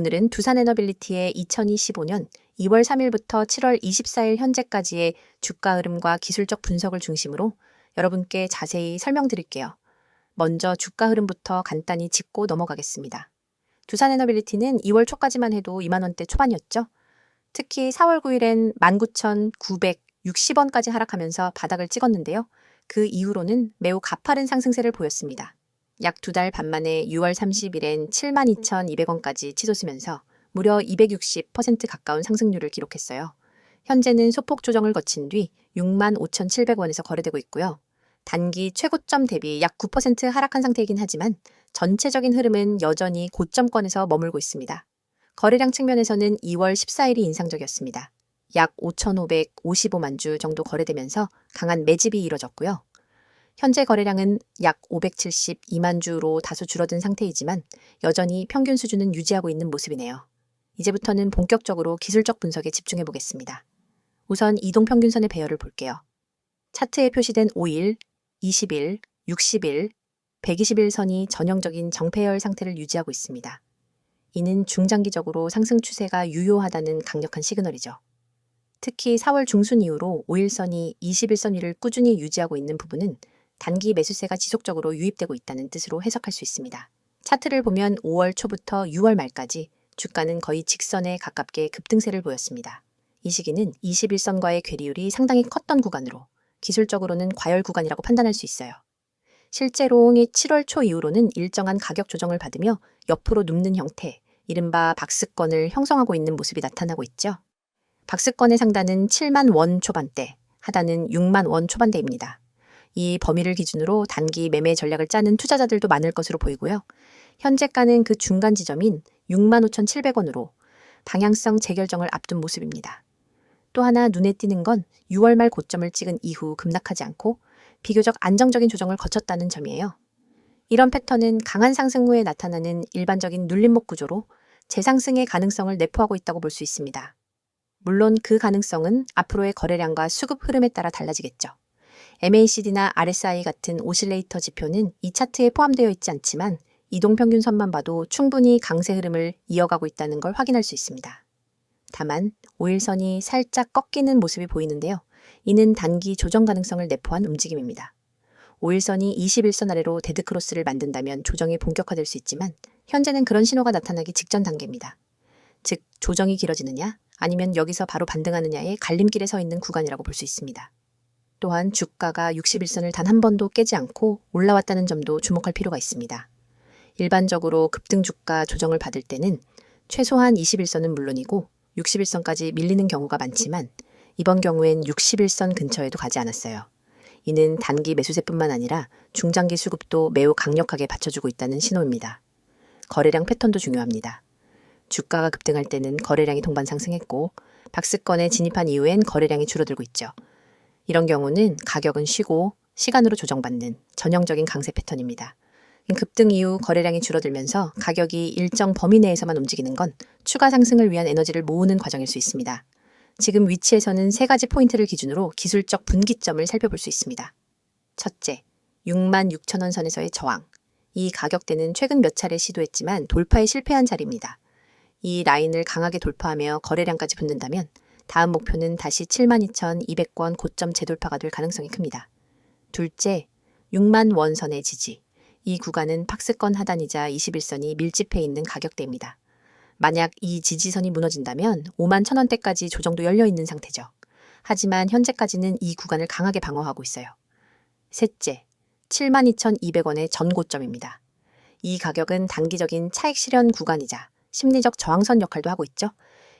오늘은 두산에너빌리티의 2025년 2월 3일부터 7월 24일 현재까지의 주가 흐름과 기술적 분석을 중심으로 여러분께 자세히 설명드릴게요. 먼저 주가 흐름부터 간단히 짚고 넘어가겠습니다. 두산에너빌리티는 2월 초까지만 해도 2만 원대 초반이었죠. 특히 4월 9일엔 19,960원까지 하락하면서 바닥을 찍었는데요. 그 이후로는 매우 가파른 상승세를 보였습니다. 약 두 달 반 만에 6월 30일엔 72,200원까지 치솟으면서 무려 260% 가까운 상승률을 기록했어요. 현재는 소폭 조정을 거친 뒤 65,700원에서 거래되고 있고요. 단기 최고점 대비 약 9% 하락한 상태이긴 하지만 전체적인 흐름은 여전히 고점권에서 머물고 있습니다. 거래량 측면에서는 2월 14일이 인상적이었습니다. 약 5,555만 주 정도 거래되면서 강한 매집이 이뤄졌고요. 현재 거래량은 약 572만 주로 다소 줄어든 상태이지만 여전히 평균 수준은 유지하고 있는 모습이네요. 이제부터는 본격적으로 기술적 분석에 집중해 보겠습니다. 우선 이동 평균선의 배열을 볼게요. 차트에 표시된 5일, 20일, 60일, 120일 선이 전형적인 정폐열 상태를 유지하고 있습니다. 이는 중장기적으로 상승 추세가 유효하다는 강력한 시그널이죠. 특히 4월 중순 이후로 5일선이 21선 위를 꾸준히 유지하고 있는 부분은 단기 매수세가 지속적으로 유입되고 있다는 뜻으로 해석할 수 있습니다. 차트를 보면 5월 초부터 6월 말까지 주가는 거의 직선에 가깝게 급등세를 보였습니다. 이 시기는 21선과의 괴리율이 상당히 컸던 구간으로 기술적으로는 과열 구간이라고 판단할 수 있어요. 실제로 7월 초 이후로는 일정한 가격 조정을 받으며 옆으로 눕는 형태, 이른바 박스권을 형성하고 있는 모습이 나타나고 있죠. 박스권의 상단은 7만 원 초반대, 하단은 6만 원 초반대입니다. 이 범위를 기준으로 단기 매매 전략을 짜는 투자자들도 많을 것으로 보이고요. 현재가는 그 중간 지점인 65,700원으로 방향성 재결정을 앞둔 모습입니다. 또 하나 눈에 띄는 건 6월 말 고점을 찍은 이후 급락하지 않고 비교적 안정적인 조정을 거쳤다는 점이에요. 이런 패턴은 강한 상승 후에 나타나는 일반적인 눌림목 구조로 재상승의 가능성을 내포하고 있다고 볼 수 있습니다. 물론 그 가능성은 앞으로의 거래량과 수급 흐름에 따라 달라지겠죠. MACD나 RSI 같은 오실레이터 지표는 이 차트에 포함되어 있지 않지만 이동평균선만 봐도 충분히 강세 흐름을 이어가고 있다는 걸 확인할 수 있습니다. 다만 5일선이 살짝 꺾이는 모습이 보이는데요. 이는 단기 조정 가능성을 내포한 움직임입니다. 5일선이 21선 아래로 데드크로스를 만든다면 조정이 본격화될 수 있지만 현재는 그런 신호가 나타나기 직전 단계입니다. 즉 조정이 길어지느냐 아니면 여기서 바로 반등하느냐의 갈림길에 서 있는 구간이라고 볼 수 있습니다. 또한 주가가 61선을 단 한 번도 깨지 않고 올라왔다는 점도 주목할 필요가 있습니다. 일반적으로 급등 주가 조정을 받을 때는 최소한 21선은 물론이고 61선까지 밀리는 경우가 많지만 이번 경우엔 61선 근처에도 가지 않았어요. 이는 단기 매수세뿐만 아니라 중장기 수급도 매우 강력하게 받쳐주고 있다는 신호입니다. 거래량 패턴도 중요합니다. 주가가 급등할 때는 거래량이 동반 상승했고 박스권에 진입한 이후엔 거래량이 줄어들고 있죠. 이런 경우는 가격은 쉬고 시간으로 조정받는 전형적인 강세 패턴입니다. 급등 이후 거래량이 줄어들면서 가격이 일정 범위 내에서만 움직이는 건 추가 상승을 위한 에너지를 모으는 과정일 수 있습니다. 지금 위치에서는 세 가지 포인트를 기준으로 기술적 분기점을 살펴볼 수 있습니다. 첫째, 6만 6천 원 선에서의 저항. 이 가격대는 최근 몇 차례 시도했지만 돌파에 실패한 자리입니다. 이 라인을 강하게 돌파하며 거래량까지 붙는다면 다음 목표는 다시 72,200원 고점 재돌파가 될 가능성이 큽니다. 둘째, 6만 원선의 지지. 이 구간은 팍스권 하단이자 21선이 밀집해 있는 가격대입니다. 만약 이 지지선이 무너진다면 5만 천원대까지 조정도 열려 있는 상태죠. 하지만 현재까지는 이 구간을 강하게 방어하고 있어요. 셋째, 72,200원의 전고점입니다. 이 가격은 단기적인 차익 실현 구간이자 심리적 저항선 역할도 하고 있죠.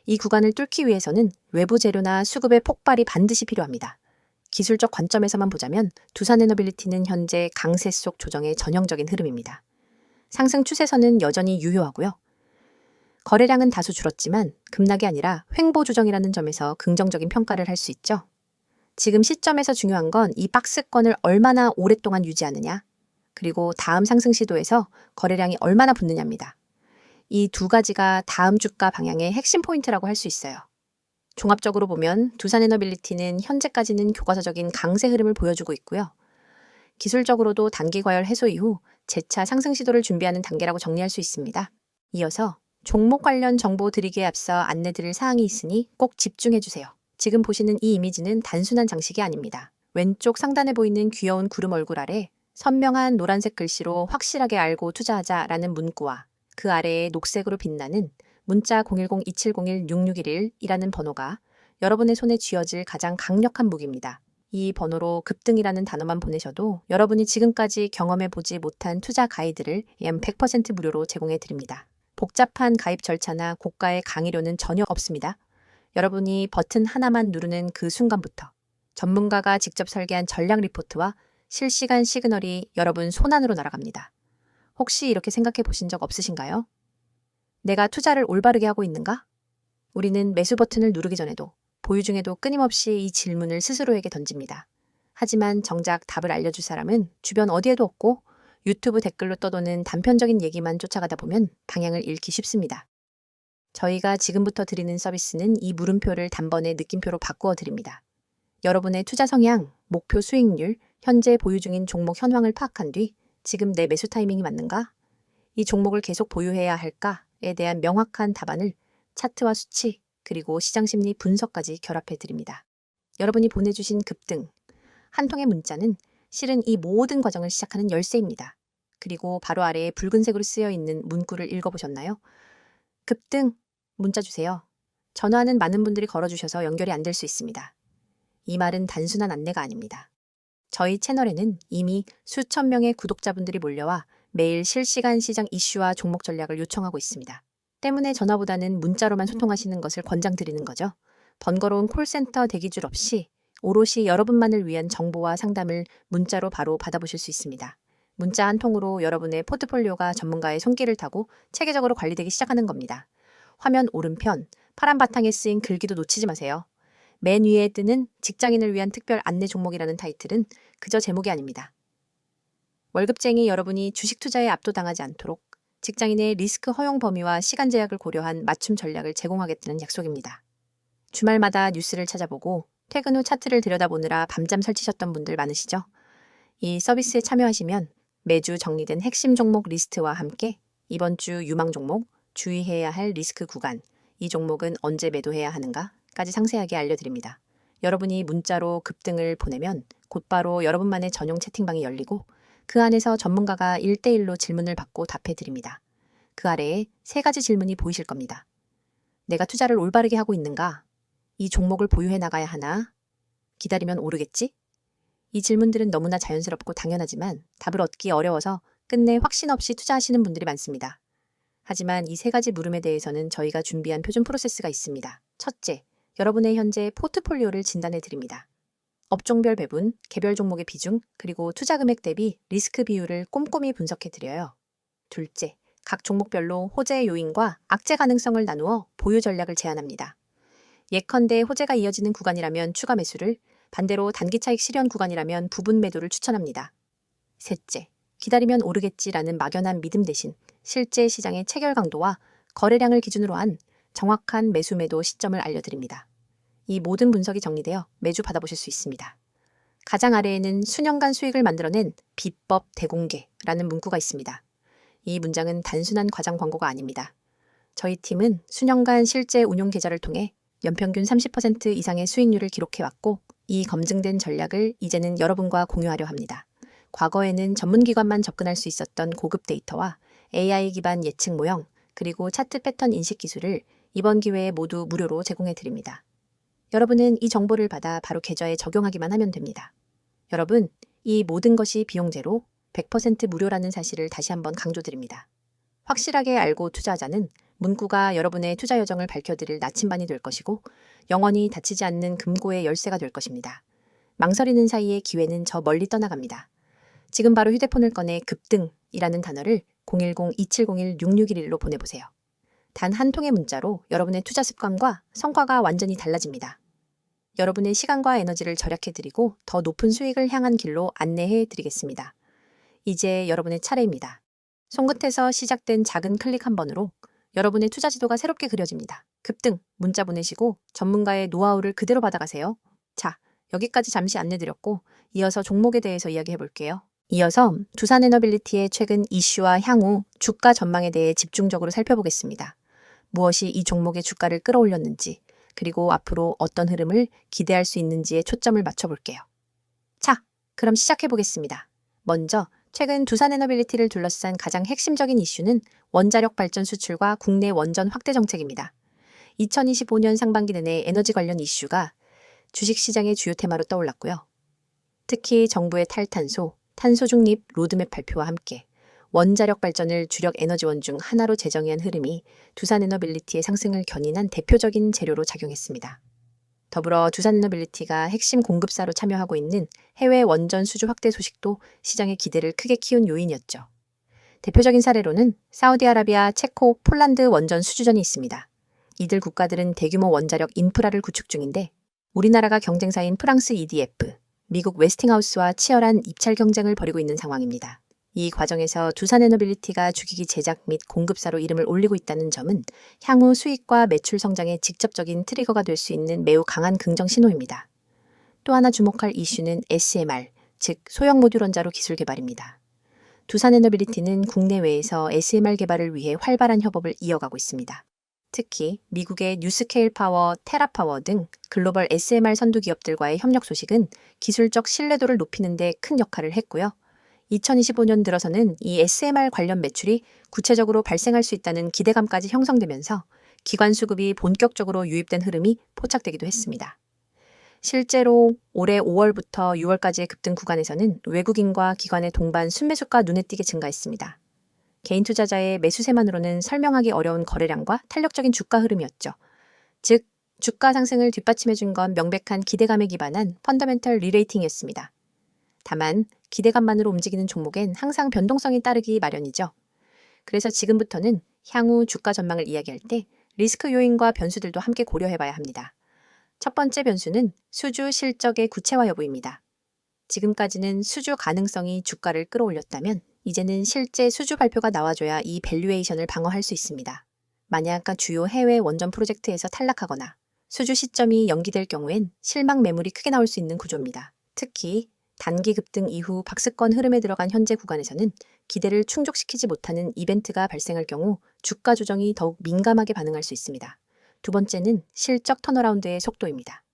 이 구간을 뚫기 위해서는 외부 재료나 수급의 폭발이 반드시 필요합니다. 기술적 관점에서만 보자면 두산에너빌리티는 현재 강세 속 조정의 전형적인 흐름입니다. 상승 추세선은 여전히 유효하고요. 거래량은 다소 줄었지만 급락이 아니라 횡보 조정이라는 점에서 긍정적인 평가를 할 수 있죠. 지금 시점에서 중요한 건 이 박스권을 얼마나 오랫동안 유지하느냐, 그리고 다음 상승 시도에서 거래량이 얼마나 붙느냐입니다. 이 두 가지가 다음 주가 방향의 핵심 포인트라고 할 수 있어요. 종합적으로 보면 두산 에너빌리티는 현재까지는 교과서적인 강세 흐름을 보여주고 있고요. 기술적으로도 단기 과열 해소 이후 재차 상승 시도를 준비하는 단계라고 정리할 수 있습니다. 이어서 종목 관련 정보 드리기에 앞서 안내드릴 사항이 있으니 꼭 집중해주세요. 지금 보시는 이 이미지는 단순한 장식이 아닙니다. 왼쪽 상단에 보이는 귀여운 구름 얼굴 아래 선명한 노란색 글씨로 확실하게 알고 투자하자라는 문구와 그 아래에 녹색으로 빛나는 문자 010-2701-6611이라는 번호가 여러분의 손에 쥐어질 가장 강력한 무기입니다. 이 번호로 급등이라는 단어만 보내셔도 여러분이 지금까지 경험해 보지 못한 투자 가이드를 약100% 무료로 제공해 드립니다. 복잡한 가입 절차나 고가의 강의료는 전혀 없습니다. 여러분이 버튼 하나만 누르는 그 순간부터 전문가가 직접 설계한 전략 리포트와 실시간 시그널이 여러분 손안으로 날아갑니다. 혹시 이렇게 생각해 보신 적 없으신가요? 내가 투자를 올바르게 하고 있는가? 우리는 매수 버튼을 누르기 전에도 보유 중에도 끊임없이 이 질문을 스스로에게 던집니다. 하지만 정작 답을 알려줄 사람은 주변 어디에도 없고 유튜브 댓글로 떠도는 단편적인 얘기만 쫓아가다 보면 방향을 잃기 쉽습니다. 저희가 지금부터 드리는 서비스는 이 물음표를 단번에 느낌표로 바꾸어 드립니다. 여러분의 투자 성향, 목표 수익률, 현재 보유 중인 종목 현황을 파악한 뒤 지금 내 매수 타이밍이 맞는가? 이 종목을 계속 보유해야 할까?에 대한 명확한 답안을 차트와 수치, 그리고 시장 심리 분석까지 결합해 드립니다. 여러분이 보내주신 급등, 한 통의 문자는 실은 이 모든 과정을 시작하는 열쇠입니다. 그리고 바로 아래에 붉은색으로 쓰여 있는 문구를 읽어보셨나요? 급등, 문자 주세요. 전화는 많은 분들이 걸어주셔서 연결이 안 될 수 있습니다. 이 말은 단순한 안내가 아닙니다. 저희 채널에는 이미 수천 명의 구독자분들이 몰려와 매일 실시간 시장 이슈와 종목 전략을 요청하고 있습니다. 때문에 전화보다는 문자로만 소통하시는 것을 권장드리는 거죠. 번거로운 콜센터 대기줄 없이 오롯이 여러분만을 위한 정보와 상담을 문자로 바로 받아보실 수 있습니다. 문자 한 통으로 여러분의 포트폴리오가 전문가의 손길을 타고 체계적으로 관리되기 시작하는 겁니다. 화면 오른편 파란 바탕에 쓰인 글귀도 놓치지 마세요. 맨 위에 뜨는 직장인을 위한 특별 안내 종목이라는 타이틀은 그저 제목이 아닙니다. 월급쟁이 여러분이 주식 투자에 압도당하지 않도록 직장인의 리스크 허용 범위와 시간 제약을 고려한 맞춤 전략을 제공하겠다는 약속입니다. 주말마다 뉴스를 찾아보고 퇴근 후 차트를 들여다보느라 밤잠 설치셨던 분들 많으시죠? 이 서비스에 참여하시면 매주 정리된 핵심 종목 리스트와 함께 이번 주 유망 종목, 주의해야 할 리스크 구간, 이 종목은 언제 매도해야 하는가 까지 상세하게 알려드립니다. 여러분이 문자로 급등을 보내면 곧바로 여러분만의 전용 채팅방이 열리고 그 안에서 전문가가 1대1로 질문을 받고 답해 드립니다. 그 아래에 세 가지 질문이 보이실 겁니다. 내가 투자를 올바르게 하고 있는가? 이 종목을 보유해 나가야 하나? 기다리면 오르겠지? 이 질문들은 너무나 자연스럽고 당연하지만 답을 얻기 어려워서 끝내 확신 없이 투자하시는 분들이 많습니다. 하지만 이 세 가지 물음에 대해서는 저희가 준비한 표준 프로세스가 있습니다. 첫째, 여러분의 현재 포트폴리오를 진단해 드립니다. 업종별 배분, 개별 종목의 비중, 그리고 투자 금액 대비 리스크 비율을 꼼꼼히 분석해 드려요. 둘째, 각 종목별로 호재 요인과 악재 가능성을 나누어 보유 전략을 제안합니다. 예컨대 호재가 이어지는 구간이라면 추가 매수를, 반대로 단기 차익 실현 구간이라면 부분 매도를 추천합니다. 셋째, 기다리면 오르겠지라는 막연한 믿음 대신 실제 시장의 체결 강도와 거래량을 기준으로 한 정확한 매수 매도 시점을 알려드립니다. 이 모든 분석이 정리되어 매주 받아보실 수 있습니다. 가장 아래에는 수년간 수익을 만들어낸 비법 대공개라는 문구가 있습니다. 이 문장은 단순한 과장 광고가 아닙니다. 저희 팀은 수년간 실제 운용 계좌를 통해 연평균 30% 이상의 수익률을 기록해왔고 이 검증된 전략을 이제는 여러분과 공유하려 합니다. 과거에는 전문기관만 접근할 수 있었던 고급 데이터와 AI 기반 예측 모형, 그리고 차트 패턴 인식 기술을 이번 기회에 모두 무료로 제공해 드립니다. 여러분은 이 정보를 받아 바로 계좌에 적용하기만 하면 됩니다. 여러분, 이 모든 것이 비용제로 100% 무료라는 사실을 다시 한번 강조드립니다. 확실하게 알고 투자하자는 문구가 여러분의 투자 여정을 밝혀드릴 나침반이 될 것이고 영원히 닫히지 않는 금고의 열쇠가 될 것입니다. 망설이는 사이에 기회는 저 멀리 떠나갑니다. 지금 바로 휴대폰을 꺼내 급등이라는 단어를 010-2701-6611로 보내보세요. 단 한 통의 문자로 여러분의 투자 습관과 성과가 완전히 달라집니다. 여러분의 시간과 에너지를 절약해드리고 더 높은 수익을 향한 길로 안내해드리겠습니다. 이제 여러분의 차례입니다. 손끝에서 시작된 작은 클릭 한 번으로 여러분의 투자 지도가 새롭게 그려집니다. 급등, 문자 보내시고 전문가의 노하우를 그대로 받아가세요. 자, 여기까지 잠시 안내드렸고 이어서 종목에 대해서 이야기해 볼게요. 이어서 두산에너빌리티의 최근 이슈와 향후 주가 전망에 대해 집중적으로 살펴보겠습니다. 무엇이 이 종목의 주가를 끌어올렸는지, 그리고 앞으로 어떤 흐름을 기대할 수 있는지에 초점을 맞춰볼게요. 자, 그럼 시작해보겠습니다. 먼저, 최근 두산 에너빌리티를 둘러싼 가장 핵심적인 이슈는 원자력 발전 수출과 국내 원전 확대 정책입니다. 2025년 상반기 내내 에너지 관련 이슈가 주식시장의 주요 테마로 떠올랐고요. 특히 정부의 탈탄소, 탄소 중립 로드맵 발표와 함께 원자력 발전을 주력 에너지원 중 하나로 제정한 흐름이 두산 에너빌리티의 상승을 견인한 대표적인 재료로 작용했습니다. 더불어 두산 에너빌리티가 핵심 공급사로 참여하고 있는 해외 원전 수주 확대 소식도 시장의 기대를 크게 키운 요인이었죠. 대표적인 사례로는 사우디아라비아, 체코, 폴란드 원전 수주전이 있습니다. 이들 국가들은 대규모 원자력 인프라를 구축 중인데 우리나라가 경쟁사인 프랑스 EDF, 미국 웨스팅하우스와 치열한 입찰 경쟁을 벌이고 있는 상황입니다. 이 과정에서 두산에너빌리티가 주기기 제작 및 공급사로 이름을 올리고 있다는 점은 향후 수익과 매출 성장에 직접적인 트리거가 될 수 있는 매우 강한 긍정 신호입니다. 또 하나 주목할 이슈는 SMR, 즉 소형 모듈 원자로 기술 개발입니다. 두산에너빌리티는 국내외에서 SMR 개발을 위해 활발한 협업을 이어가고 있습니다. 특히 미국의 뉴스케일 파워, 테라파워 등 글로벌 SMR 선두 기업들과의 협력 소식은 기술적 신뢰도를 높이는 데 큰 역할을 했고요. 2025년 들어서는 이 SMR 관련 매출이 구체적으로 발생할 수 있다는 기대감까지 형성되면서 기관 수급이 본격적으로 유입된 흐름이 포착되기도 했습니다. 실제로 올해 5월부터 6월까지의 급등 구간에서는 외국인과 기관의 동반 순매수가 눈에 띄게 증가했습니다. 개인 투자자의 매수세만으로는 설명하기 어려운 거래량과 탄력적인 주가 흐름이었죠. 즉, 주가 상승을 뒷받침해준 건 명백한 기대감에 기반한 펀더멘털 리레이팅이었습니다. 다만 기대감만으로 움직이는 종목엔 항상 변동성이 따르기 마련이죠. 그래서 지금부터는 향후 주가 전망을 이야기할 때 리스크 요인과 변수들도 함께 고려해 봐야 합니다. 첫 번째 변수는 수주 실적의 구체화 여부입니다. 지금까지는 수주 가능성이 주가를 끌어올렸다면 이제는 실제 수주 발표가 나와줘야 이 밸류에이션을 방어할 수 있습니다. 만약 주요 해외 원전 프로젝트에서 탈락하거나 수주 시점이 연기될 경우엔 실망 매물이 크게 나올 수 있는 구조입니다. 특히 단기 급등 이후 박스권 흐름에 들어간 현재 구간에서는 기대를 충족시키지 못하는 이벤트가 발생할 경우 주가 조정이 더욱 민감하게 반응할 수 있습니다. 두 번째는 실적 턴어라운드의 속도입니다.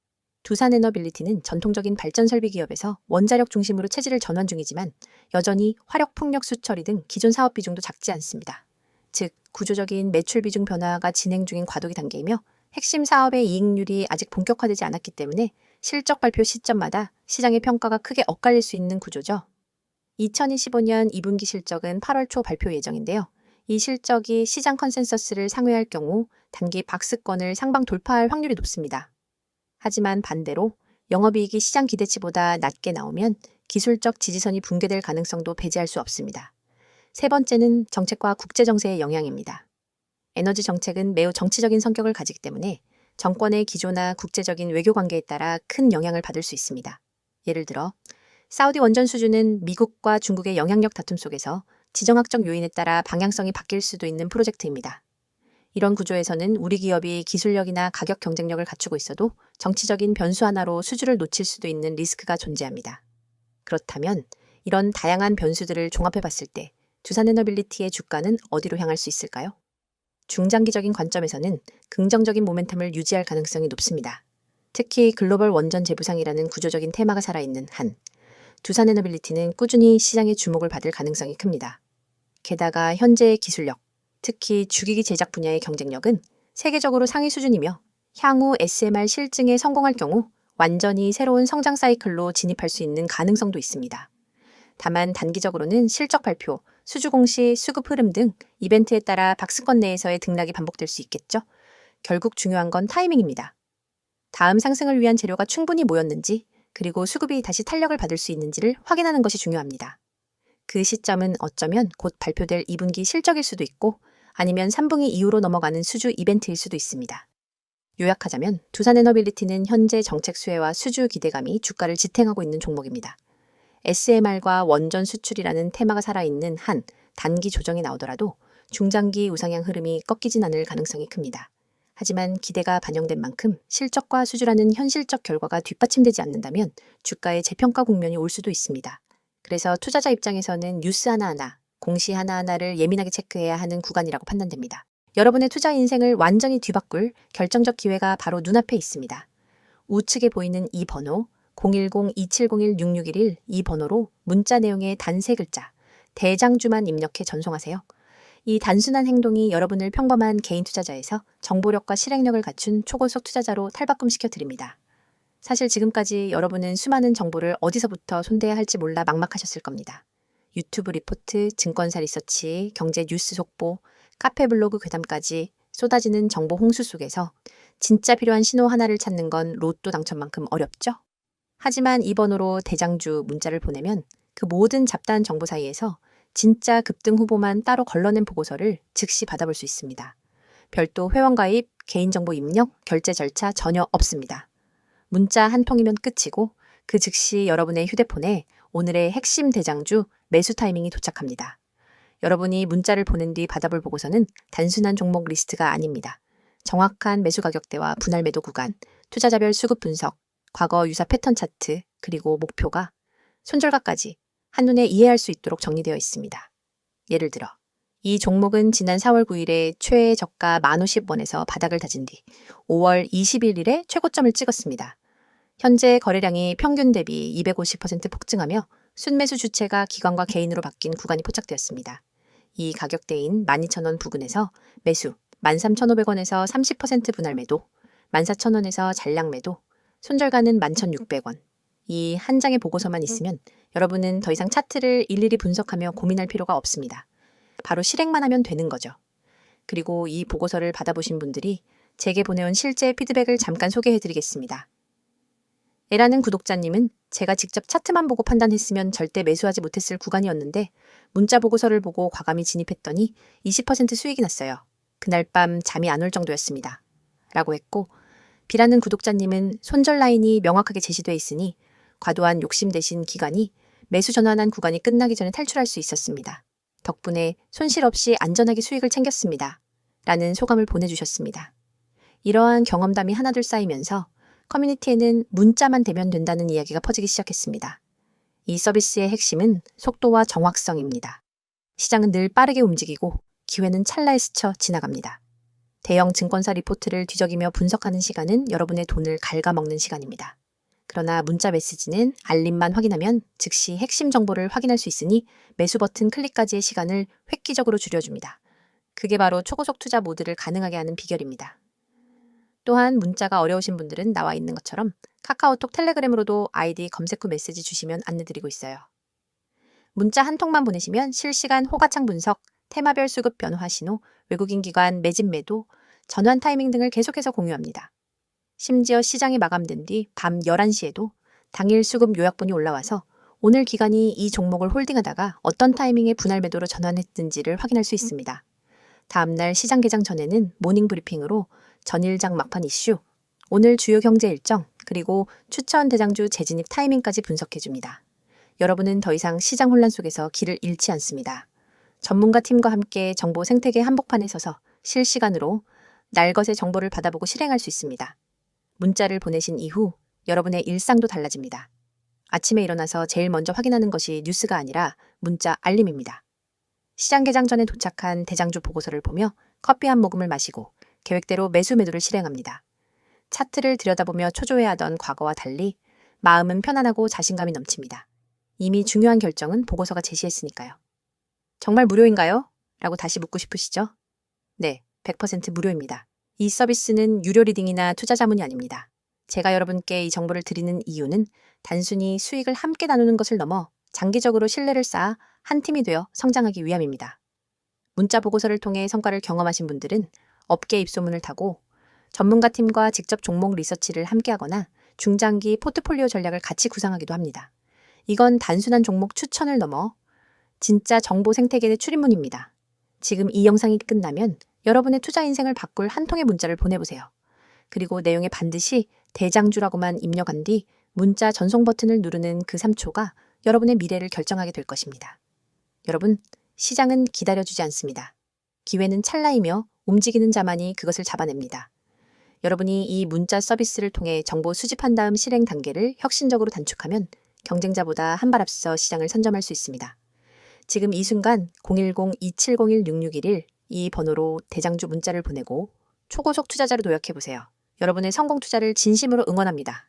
두산에너빌리티는 전통적인 발전 설비 기업에서 원자력 중심으로 체질을 전환 중이지만 여전히 화력 풍력 수처리 등 기존 사업 비중도 작지 않습니다. 즉, 구조적인 매출 비중 변화가 진행 중인 과도기 단계이며 핵심 사업의 이익률이 아직 본격화되지 않았기 때문에 실적 발표 시점마다 시장의 평가가 크게 엇갈릴 수 있는 구조죠. 2025년 2분기 실적은 8월 초 발표 예정인데요. 이 실적이 시장 컨센서스를 상회할 경우 단기 박스권을 상방 돌파할 확률이 높습니다. 하지만 반대로 영업이익이 시장 기대치보다 낮게 나오면 기술적 지지선이 붕괴될 가능성도 배제할 수 없습니다. 세 번째는 정책과 국제 정세의 영향입니다. 에너지 정책은 매우 정치적인 성격을 가지기 때문에 정권의 기조나 국제적인 외교 관계에 따라 큰 영향을 받을 수 있습니다. 예를 들어 사우디 원전 수주는 미국과 중국의 영향력 다툼 속에서 지정학적 요인에 따라 방향성이 바뀔 수도 있는 프로젝트입니다. 이런 구조에서는 우리 기업이 기술력이나 가격 경쟁력을 갖추고 있어도 정치적인 변수 하나로 수주를 놓칠 수도 있는 리스크가 존재합니다. 그렇다면 이런 다양한 변수들을 종합해 봤을 때 두산에너빌리티의 주가는 어디로 향할 수 있을까요? 중장기적인 관점에서는 긍정적인 모멘텀을 유지할 가능성이 높습니다. 특히 글로벌 원전 재부상이라는 구조적인 테마가 살아있는 한, 두산 에너빌리티는 꾸준히 시장의 주목을 받을 가능성이 큽니다. 게다가 현재의 기술력, 특히 주기기 제작 분야의 경쟁력은 세계적으로 상위 수준이며 향후 SMR 실증에 성공할 경우 완전히 새로운 성장 사이클로 진입할 수 있는 가능성도 있습니다. 다만 단기적으로는 실적 발표, 수주 공시, 수급 흐름 등 이벤트에 따라 박스권 내에서의 등락이 반복될 수 있겠죠. 결국 중요한 건 타이밍입니다. 다음 상승을 위한 재료가 충분히 모였는지, 그리고 수급이 다시 탄력을 받을 수 있는지를 확인하는 것이 중요합니다. 그 시점은 어쩌면 곧 발표될 2분기 실적일 수도 있고, 아니면 3분기 이후로 넘어가는 수주 이벤트일 수도 있습니다. 요약하자면 두산에너빌리티는 현재 정책 수혜와 수주 기대감이 주가를 지탱하고 있는 종목입니다. SMR과 원전 수출이라는 테마가 살아있는 한 단기 조정이 나오더라도 중장기 우상향 흐름이 꺾이진 않을 가능성이 큽니다. 하지만 기대가 반영된 만큼 실적과 수주라는 현실적 결과가 뒷받침되지 않는다면 주가의 재평가 국면이 올 수도 있습니다. 그래서 투자자 입장에서는 뉴스 하나하나, 공시 하나하나를 예민하게 체크해야 하는 구간이라고 판단됩니다. 여러분의 투자 인생을 완전히 뒤바꿀 결정적 기회가 바로 눈앞에 있습니다. 우측에 보이는 이 번호 010-2701-6611 이 번호로 문자 내용의 단 세 글자 대장주만 입력해 전송하세요. 이 단순한 행동이 여러분을 평범한 개인 투자자에서 정보력과 실행력을 갖춘 초고속 투자자로 탈바꿈시켜 드립니다. 사실 지금까지 여러분은 수많은 정보를 어디서부터 손대야 할지 몰라 막막하셨을 겁니다. 유튜브 리포트, 증권사 리서치, 경제 뉴스 속보, 카페 블로그 괴담까지 쏟아지는 정보 홍수 속에서 진짜 필요한 신호 하나를 찾는 건 로또 당첨만큼 어렵죠? 하지만 이 번호로 대장주 문자를 보내면 그 모든 잡다한 정보 사이에서 진짜 급등 후보만 따로 걸러낸 보고서를 즉시 받아볼 수 있습니다. 별도 회원 가입, 개인정보 입력, 결제 절차 전혀 없습니다. 문자 한 통이면 끝이고 그 즉시 여러분의 휴대폰에 오늘의 핵심 대장주 매수 타이밍이 도착합니다. 여러분이 문자를 보낸 뒤 받아볼 보고서는 단순한 종목 리스트가 아닙니다. 정확한 매수 가격대와 분할 매도 구간, 투자자별 수급 분석, 과거 유사 패턴 차트, 그리고 목표가 손절가까지 한눈에 이해할 수 있도록 정리되어 있습니다. 예를 들어, 이 종목은 지난 4월 9일에 최애 저가 1,050원에서 바닥을 다진 뒤 5월 21일에 최고점을 찍었습니다. 현재 거래량이 평균 대비 250% 폭증하며 순매수 주체가 기관과 개인으로 바뀐 구간이 포착되었습니다. 이 가격대인 12,000원 부근에서 매수 13,500원에서 30% 분할 매도, 14,000원에서 잔량 매도, 손절가는 11,600원. 이 한 장의 보고서만 있으면 여러분은 더 이상 차트를 일일이 분석하며 고민할 필요가 없습니다. 바로 실행만 하면 되는 거죠. 그리고 이 보고서를 받아보신 분들이 제게 보내온 실제 피드백을 잠깐 소개해 드리겠습니다. 에라는 구독자님은 제가 직접 차트만 보고 판단했으면 절대 매수하지 못했을 구간이었는데 문자 보고서를 보고 과감히 진입했더니 20% 수익이 났어요. 그날 밤 잠이 안 올 정도였습니다. 라고 했고 비라는 구독자님은 손절 라인이 명확하게 제시돼 있으니 과도한 욕심 대신 기간이 매수 전환한 구간이 끝나기 전에 탈출할 수 있었습니다. 덕분에 손실 없이 안전하게 수익을 챙겼습니다. 라는 소감을 보내주셨습니다. 이러한 경험담이 하나둘 쌓이면서 커뮤니티에는 문자만 되면 된다는 이야기가 퍼지기 시작했습니다. 이 서비스의 핵심은 속도와 정확성입니다. 시장은 늘 빠르게 움직이고 기회는 찰나에 스쳐 지나갑니다. 대형 증권사 리포트를 뒤적이며 분석하는 시간은 여러분의 돈을 갉아먹는 시간입니다. 그러나 문자 메시지는 알림만 확인하면 즉시 핵심 정보를 확인할 수 있으니 매수 버튼 클릭까지의 시간을 획기적으로 줄여줍니다. 그게 바로 초고속 투자 모드를 가능하게 하는 비결입니다. 또한 문자가 어려우신 분들은 나와 있는 것처럼 카카오톡 텔레그램으로도 아이디 검색 후 메시지 주시면 안내드리고 있어요. 문자 한 통만 보내시면 실시간 호가창 분석, 테마별 수급 변화 신호, 외국인 기관 매집 매도, 전환 타이밍 등을 계속해서 공유합니다. 심지어 시장이 마감된 뒤 밤 11시에도 당일 수급 요약본이 올라와서 오늘 기간이 이 종목을 홀딩하다가 어떤 타이밍에 분할 매도로 전환했는지를 확인할 수 있습니다. 다음날 시장 개장 전에는 모닝 브리핑으로 전일장 막판 이슈, 오늘 주요 경제 일정, 그리고 추천 대장주 재진입 타이밍까지 분석해줍니다. 여러분은 더 이상 시장 혼란 속에서 길을 잃지 않습니다. 전문가 팀과 함께 정보 생태계 한복판에 서서 실시간으로 날것의 정보를 받아보고 실행할 수 있습니다. 문자를 보내신 이후 여러분의 일상도 달라집니다. 아침에 일어나서 제일 먼저 확인하는 것이 뉴스가 아니라 문자 알림입니다. 시장 개장 전에 도착한 대장주 보고서를 보며 커피 한 모금을 마시고 계획대로 매수 매도를 실행합니다. 차트를 들여다보며 초조해하던 과거와 달리 마음은 편안하고 자신감이 넘칩니다. 이미 중요한 결정은 보고서가 제시했으니까요. 정말 무료인가요? 라고 다시 묻고 싶으시죠? 네, 100% 무료입니다. 이 서비스는 유료 리딩이나 투자 자문이 아닙니다. 제가 여러분께 이 정보를 드리는 이유는 단순히 수익을 함께 나누는 것을 넘어 장기적으로 신뢰를 쌓아 한 팀이 되어 성장하기 위함입니다. 문자 보고서를 통해 성과를 경험하신 분들은 업계 입소문을 타고 전문가 팀과 직접 종목 리서치를 함께 하거나 중장기 포트폴리오 전략을 같이 구상하기도 합니다. 이건 단순한 종목 추천을 넘어 진짜 정보 생태계의 출입문입니다. 지금 이 영상이 끝나면 여러분의 투자 인생을 바꿀 한 통의 문자를 보내보세요. 그리고 내용에 반드시 대장주라고만 입력한 뒤 문자 전송 버튼을 누르는 그 3초가 여러분의 미래를 결정하게 될 것입니다. 여러분, 시장은 기다려주지 않습니다. 기회는 찰나이며 움직이는 자만이 그것을 잡아냅니다. 여러분이 이 문자 서비스를 통해 정보 수집한 다음 실행 단계를 혁신적으로 단축하면 경쟁자보다 한 발 앞서 시장을 선점할 수 있습니다. 지금 이 순간 010-2701-6611 이 번호로 대장주 문자를 보내고 초고속 투자자로 도약해보세요. 여러분의 성공 투자를 진심으로 응원합니다.